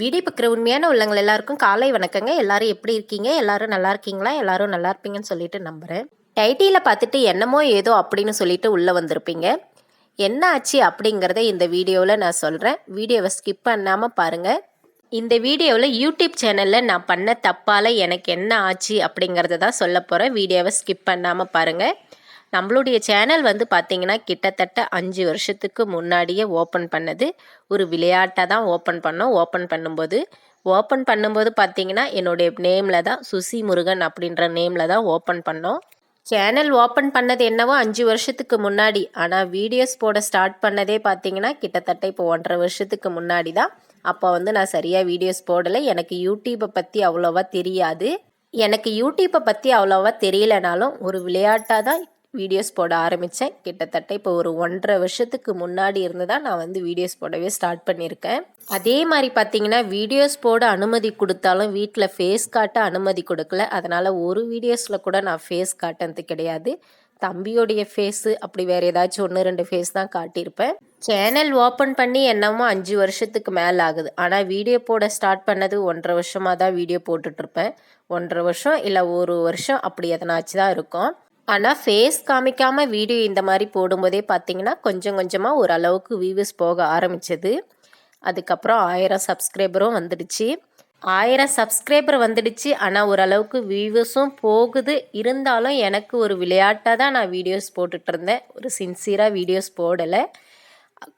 Video பார்க்குற உண்மையான உள்ளங்கள் எல்லாருக்கும் காலை வணக்கங்க. எல்லாரும் எப்படி இருக்கீங்க? எல்லாரும் நல்லா இருக்கீங்களா? எல்லாரும் நல்லா இருப்பீங்கன்னு சொல்லிட்டு நம்புகிறேன் டைட்டியில் பார்த்துட்டு என்னமோ ஏதோ அப்படின்னு சொல்லிட்டு உள்ளே வந்திருப்பீங்க. என்ன ஆச்சு அப்படிங்கிறத இந்த வீடியோவில் நான் சொல்கிறேன் வீடியோவை ஸ்கிப் பண்ணாமல் பாருங்கள் இந்த வீடியோவில் யூடியூப் சேனலில் நான் பண்ண தப்பால் எனக்கு என்ன ஆச்சு அப்படிங்கிறத தான் சொல்ல போகிறேன் வீடியோவை ஸ்கிப் பண்ணாமல் பாருங்கள் நம்மளுடைய சேனல் வந்து பார்த்திங்கன்னா கிட்டத்தட்ட அஞ்சு வருஷத்துக்கு முன்னாடியே ஓப்பன் பண்ணது. ஒரு விளையாட்டாக தான் ஓப்பன் பண்ணோம். ஓப்பன் பண்ணும்போது ஓப்பன் பண்ணும்போது பார்த்திங்கன்னா என்னுடைய நேமில் தான் சுசி முருகன் அப்படின்ற நேமில் தான் ஓப்பன் பண்ணோம். சேனல் ஓப்பன் பண்ணது என்னவோ அஞ்சு வருஷத்துக்கு முன்னாடி. ஆனால் வீடியோஸ் போட ஸ்டார்ட் பண்ணதே பார்த்தீங்கன்னா கிட்டத்தட்ட இப்போ ஒன்றரை வருஷத்துக்கு முன்னாடி தான். அப்போ வந்து நான் சரியாக வீடியோஸ் போடலை. எனக்கு யூடியூப்பை பற்றி அவ்வளோவா தெரியாது. எனக்கு யூடியூப்பை பற்றி அவ்வளோவா தெரியலனாலும் ஒரு விளையாட்டாக தான் வீடியோஸ் போட ஆரம்பித்தேன் கிட்டத்தட்ட இப்போ ஒரு ஒன்றரை வருஷத்துக்கு முன்னாடி இருந்து தான் நான் வந்து வீடியோஸ் போடவே ஸ்டார்ட் பண்ணியிருக்கேன். அதே மாதிரி பார்த்தீங்கன்னா வீடியோஸ் போட அனுமதி கொடுத்தாலும் வீட்டில் ஃபேஸ் காட்ட அனுமதி கொடுக்கல. அதனால் ஒரு வீடியோஸில் கூட நான் ஃபேஸ் காட்டினது கிடையாது. தம்பியோடைய ஃபேஸு அப்படி வேறு ஏதாச்சும் ஒன்று ரெண்டு ஃபேஸ் தான் காட்டியிருப்பேன். சேனல் ஓப்பன் பண்ணி என்னமோ அஞ்சு வருஷத்துக்கு மேலே ஆகுது. ஆனால் வீடியோ போட ஸ்டார்ட் பண்ணது ஒன்றரை வருஷமாக தான் வீடியோ போட்டுட்ருப்பேன் ஒன்றரை வருஷம் இல்லை ஒரு வருஷம் அப்படி எதனாச்சு தான் இருக்கும். ஆனால் ஃபேஸ் காமிக்காமல் வீடியோ இந்த மாதிரி போடும்போதே பார்த்தீங்கன்னா கொஞ்சம் கொஞ்சமாக ஓரளவுக்கு வியூஸ் போக ஆரம்பிச்சது. அதுக்கப்புறம் ஆயிரம் சப்ஸ்கிரைபரும் வந்துடுச்சு. ஆயிரம் சப்ஸ்கிரைபர் வந்துடுச்சு. ஆனால் ஓரளவுக்கு வியூவர்ஸும் போகுது. இருந்தாலும் எனக்கு ஒரு விளையாட்டாக தான் நான் வீடியோஸ் போட்டுட்ருந்தேன் ஒரு சின்சியராக வீடியோஸ் போடலை.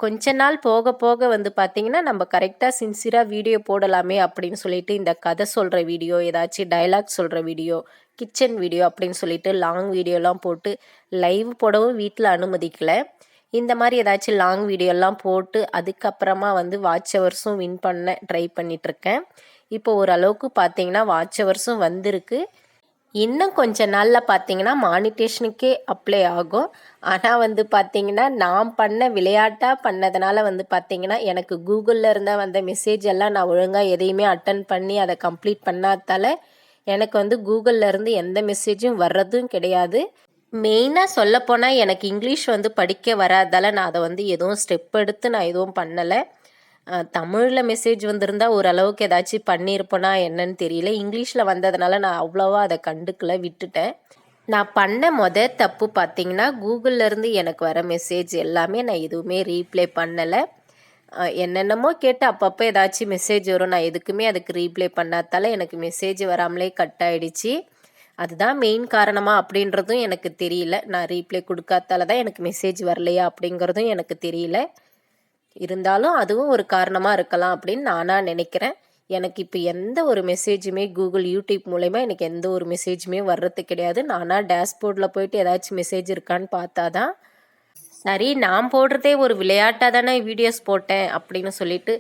கொஞ்ச நாள் போக போக வந்து பார்த்திங்கன்னா நம்ம கரெக்டாக சின்சியராக வீடியோ போடலாமே அப்படின்னு சொல்லிட்டு இந்த கதை சொல்கிற வீடியோ ஏதாச்சும் டைலாக் சொல்கிற வீடியோ கிச்சன் வீடியோ அப்படின்னு சொல்லிட்டு லாங் வீடியோலாம் போட்டு லைவ் போடவும் வீட்டில் அனுமதிக்கலை. இந்த மாதிரி ஏதாச்சும் லாங் வீடியோலாம் போட்டு அதுக்கப்புறமா வந்து வாட்ச் ஹவர்ஸும் வின் பண்ண ட்ரை பண்ணிகிட்ருக்கேன் இப்போ ஓரளவுக்கு பார்த்தீங்கன்னா வாட்ச் ஹவர்ஸும் வந்திருக்கு. இன்னும் கொஞ்ச நாளில் பார்த்தீங்கன்னா மானிட்டேஷனுக்கே அப்ளை ஆகும். ஆனால் வந்து பார்த்தீங்கன்னா நான் பண்ண விளையாட்டாக பண்ணதுனால வந்து பார்த்தீங்கன்னா எனக்கு கூகுளில் இருந்தால் வந்த மெசேஜ் எல்லாம் நான் ஒழுங்காக எதையுமே அட்டன் பண்ணி அதை கம்ப்ளீட் பண்ணாதால எனக்கு வந்து கூகுளில் இருந்து எந்த மெசேஜும் வர்றதும் கிடையாது. மெயினாக சொல்லப்போனால் எனக்கு இங்கிலீஷ் வந்து படிக்க வராதால நான் அதை வந்து எதுவும் ஸ்டெப் எடுத்து நான் எதுவும் பண்ணலை. தமிழில் மெசேஜ் வந்திருந்தால் ஓரளவுக்கு ஏதாச்சும் பண்ணியிருப்பேனா என்னன்னு தெரியல. இங்கிலீஷில் வந்ததுனால நான் அவ்வளோவா அதை கண்டுக்கல விட்டுட்டேன். நான் பண்ண மொத தப்பு பார்த்தீங்கன்னா கூகுள்லேருந்து எனக்கு வர மெசேஜ் எல்லாமே நான் எதுவுமே ரீப்ளே பண்ணலை. என்னென்னமோ கேட்டு அப்பப்போ ஏதாச்சும் மெசேஜ் வரும். நான் எதுக்குமே அதுக்கு ரீப்ளே பண்ணாதால எனக்கு மெசேஜ் வராமலே கட் ஆகிடுச்சு அதுதான் மெயின் காரணமாக அப்படின்றதும் எனக்கு தெரியல. நான் ரீப்ளே கொடுக்காதால தான் எனக்கு மெசேஜ் வரலையா அப்படிங்கிறதும் எனக்கு தெரியல. இருந்தாலும் அதுவும் ஒரு காரணமாக இருக்கலாம் அப்படின்னு நானாக நினைக்கிறேன். எனக்கு இப்போ எந்த ஒரு மெசேஜுமே கூகுள் யூடியூப் மூலயமா எனக்கு எந்த ஒரு மெசேஜுமே வர்றது கிடையாது. நானாக டேஷ்போர்டில் போயிட்டு ஏதாச்சும் மெசேஜ் இருக்கான்னு பார்த்தா தான் சரி நான் போடுறதே ஒரு விளையாட்டாக தானே வீடியோஸ் போட்டேன் அப்படின்னு சொல்லிட்டு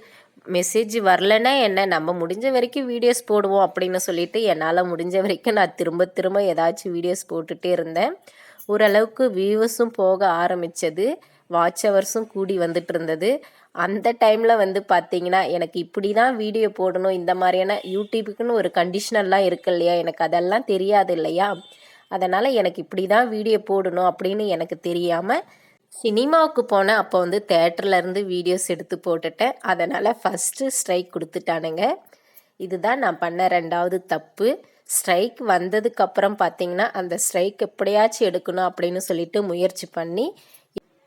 மெசேஜ் வரலன்னா என்ன? நம்ம முடிஞ்ச வரைக்கும் வீடியோஸ் போடுவோம் அப்படின்னு சொல்லிட்டு என்னால் முடிஞ்ச வரைக்கும் நான் திரும்ப திரும்ப ஏதாச்சும் வீடியோஸ் போட்டுகிட்டே இருந்தேன். ஓரளவுக்கு வியூவஸும் போக ஆரம்பித்தது வாட்ச் ஹவர்ஸும் கூடி வந்துட்டு இருந்தது அந்த டைமில் வந்து பார்த்தீங்கன்னா எனக்கு இப்படி தான் வீடியோ போடணும் இந்த மாதிரியான யூடியூபுக்குன்னு ஒரு கண்டிஷனெல்லாம் இருக்கு இல்லையா? எனக்கு அதெல்லாம் தெரியாது இல்லையா? அதனால் எனக்கு இப்படி தான் வீடியோ போடணும் அப்படின்னு எனக்கு தெரியாமல் சினிமாவுக்கு போனேன். அப்போ வந்து தேட்டர்லேருந்து வீடியோஸ் எடுத்து போட்டுட்டேன். அதனால் ஃபஸ்ட்டு ஸ்ட்ரைக் கொடுத்துட்டானுங்க. இதுதான் நான் பண்ண ரெண்டாவது தப்பு. ஸ்ட்ரைக் வந்ததுக்கப்புறம் பார்த்தீங்கன்னா அந்த ஸ்ட்ரைக் எப்படியாச்சும் எடுக்கணும் அப்படின்னு சொல்லிட்டு முயற்சி பண்ணி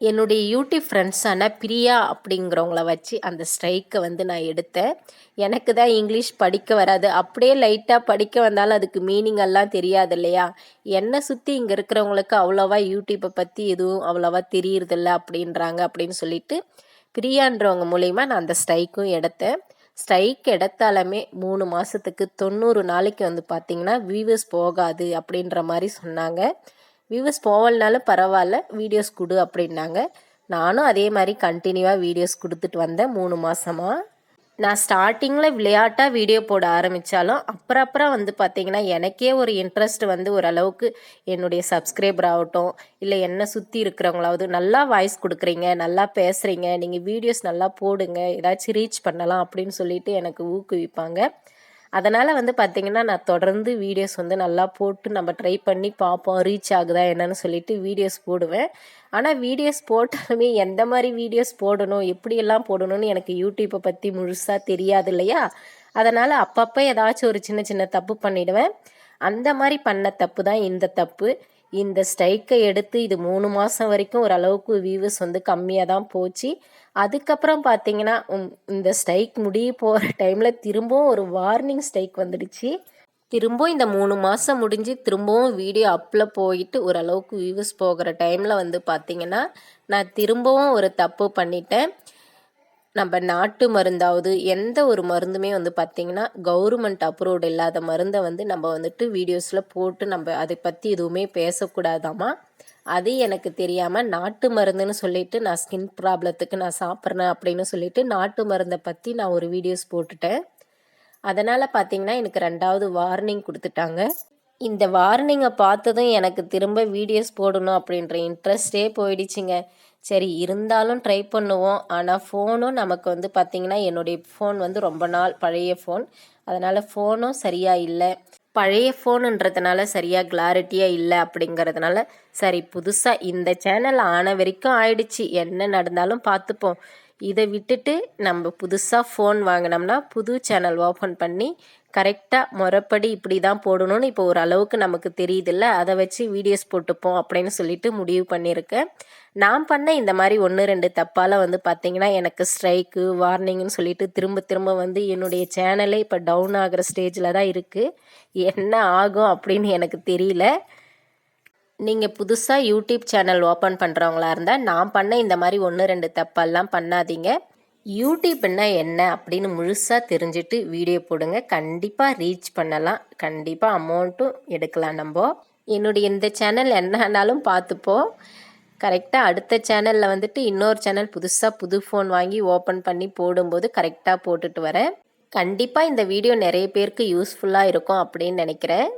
என்னுடைய யூடியூப் ஃப்ரெண்ட்ஸான பிரியா அப்படிங்கிறவங்கள வச்சு அந்த ஸ்ட்ரைக்கை வந்து நான் எடுத்தேன். எனக்கு தான் இங்கிலீஷ் படிக்க வராது. அப்படியே லைட்டாக படிக்க வந்தாலும் அதுக்கு மீனிங் எல்லாம் தெரியாது இல்லையா? என்னை சுற்றி இங்கே இருக்கிறவங்களுக்கு அவ்வளோவா யூடியூப்பை பற்றி எதுவும் அவ்வளோவா தெரியறதில்ல அப்படின்றாங்க அப்படின்னு சொல்லிட்டு பிரியான்றவங்க மூலயமா நான் அந்த ஸ்ட்ரைக்கும் எடுத்தேன். ஸ்ட்ரைக் எடுத்தாலுமே மூணு மாதத்துக்கு தொண்ணூறு நாளைக்கு வந்து பார்த்திங்கன்னா வியூவர்ஸ் போகாது அப்படின்ற மாதிரி சொன்னாங்க. வியூவர்ஸ் போகலனாலும் பரவாயில்ல வீடியோஸ் கொடு அப்படின்னாங்க. நானும் அதே மாதிரி கண்டினியூவாக வீடியோஸ் கொடுத்துட்டு வந்தேன் மூணு மாதமாக நான் ஸ்டார்டிங்கில் விளையாட்டாக வீடியோ போட ஆரம்பித்தாலும் அப்புறம் அப்புறம் வந்து பார்த்திங்கன்னா எனக்கே ஒரு இன்ட்ரெஸ்ட் வந்து ஓரளவுக்கு என்னுடைய சப்ஸ்கிரைபர் ஆகட்டும் இல்லை என்னை சுற்றி இருக்கிறவங்களாவது நல்லா வாய்ஸ் கொடுக்குறீங்க நல்லா பேசுகிறீங்க நீங்கள் வீடியோஸ் நல்லா போடுங்க ஏதாச்சும் ரீச் பண்ணலாம் அப்படின்னு சொல்லிட்டு எனக்கு ஊக்குவிப்பாங்க. அதனால் வந்து பார்த்திங்கன்னா நான் தொடர்ந்து வீடியோஸ் வந்து நல்லா போட்டு நம்ம ட்ரை பண்ணி பார்ப்போம். ரீச் ஆகுதா என்னன்னு சொல்லிட்டு வீடியோஸ் போடுவேன். ஆனால் வீடியோஸ் போட்டாலுமே எந்த மாதிரி வீடியோஸ் போடணும் எப்படியெல்லாம் போடணும்னு எனக்கு யூடியூப்பை பற்றி முழுசாக தெரியாது இல்லையா? அதனால் அப்பப்போ ஏதாச்சும் ஒரு சின்ன சின்ன தப்பு பண்ணிவிடுவேன் அந்த மாதிரி பண்ண தப்பு தான் இந்த தப்பு. இந்த ஸ்ட்ரைக்கை எடுத்து இது மூணு மாதம் வரைக்கும் ஓரளவுக்கு வியூஸ் வந்து கம்மியாக தான் போச்சு. அதுக்கப்புறம் பார்த்தீங்கன்னா இந்த ஸ்ட்ரைக் முடிய போகிற டைமில் திரும்பவும் ஒரு வார்னிங் ஸ்ட்ரைக் வந்துடுச்சு. திரும்பவும் இந்த மூணு மாதம் முடிஞ்சு திரும்பவும் வீடியோ அப்பில் போயிட்டு ஓரளவுக்கு வியூஸ் போகிற டைமில் வந்து பார்த்திங்கன்னா நான் திரும்பவும் ஒரு தப்பு பண்ணிட்டேன். நம்ம நாட்டு மருந்தாவது எந்த ஒரு மருந்துமே வந்து பார்த்திங்கன்னா கவர்மெண்ட் அப்ரூவ்டு இல்லாத மருந்தை வந்து நம்ம வந்துட்டு வீடியோஸில் போட்டு நம்ம அதை பற்றி எதுவுமே பேசக்கூடாதாமா? அது எனக்கு தெரியாமல் நாட்டு மருந்துன்னு சொல்லிட்டு நான் ஸ்கின் ப்ராப்ளத்துக்கு நான் சாப்பிட்றேன் அப்படின்னு சொல்லிட்டு நாட்டு மருந்தை பற்றி நான் ஒரு வீடியோஸ் போட்டுட்டேன். அதனால் பார்த்தீங்கன்னா எனக்கு ரெண்டாவது வார்னிங் கொடுத்துட்டாங்க. இந்த வார்னிங்கை பார்த்ததும் எனக்கு திரும்ப வீடியோஸ் போடணும் அப்படின்ற இன்ட்ரெஸ்டே போயிடுச்சுங்க. சரி இருந்தாலும் ட்ரை பண்ணுவோம். ஆனால் ஃபோனும் நமக்கு வந்து பார்த்திங்கன்னா என்னுடைய ஃபோன் வந்து ரொம்ப நாள் பழைய ஃபோன் அதனால் ஃபோனும் சரியாக இல்லை. பழைய ஃபோனுன்றதுனால சரியாக கிளாரிட்டியாக இல்லை அப்படிங்கிறதுனால சரி புதுசாக இந்த சேனல் ஆன வரைக்கும் ஆயிடுச்சு. என்ன நடந்தாலும் பார்த்துப்போம் இதை விட்டுட்டு நம்ம புதுசாக ஃபோன் வாங்கினோம்னா புது சேனல் ஓப்பன் பண்ணி கரெக்டாக முறைப்படி இப்படி தான் போடணும்னு இப்போ ஒரு அளவுக்கு நமக்கு தெரியுதுல்ல. அதை வச்சு வீடியோஸ் போட்டுப்போம் அப்படின்னு சொல்லிட்டு முடிவு பண்ணியிருக்கேன். நான் பண்ண இந்த மாதிரி ஒன்று ரெண்டு தப்பால் வந்து பார்த்திங்கன்னா எனக்கு ஸ்ட்ரைக்கு வார்னிங்னு சொல்லிட்டு திரும்ப திரும்ப வந்து என்னுடைய சேனலே இப்போ டவுன் ஆகிற ஸ்டேஜில் தான் இருக்குது என்ன ஆகும் அப்படின்னு எனக்கு தெரியல. நீங்கள் புதுசாக யூடியூப் சேனல் ஓப்பன் பண்ணுறவங்களா இருந்தால் நான் பண்ண இந்த மாதிரி ஒன்று ரெண்டு தப்பெல்லாம் பண்ணாதீங்க. யூடியூப்னா என்ன அப்படின்னு முழுசாக தெரிஞ்சுட்டு வீடியோ போடுங்க. கண்டிப்பாக ரீச் பண்ணலாம். கண்டிப்பாக அமௌண்ட்டும் எடுக்கலாம் நம்ம. என்னுடைய இந்த சேனல் என்னன்னாலும் பார்த்துப்போம். கரெக்டாக அடுத்த சேனலில் வந்துட்டு இன்னொரு சேனல் புதுசாக புது ஃபோன் வாங்கி ஓப்பன் பண்ணி போடும்போது கரெக்டாக போட்டுட்டு வரேன். கண்டிப்பாக இந்த வீடியோ நிறைய பேருக்கு யூஸ்ஃபுல்லாக இருக்கும் அப்படின்னு நினைக்கிறேன்.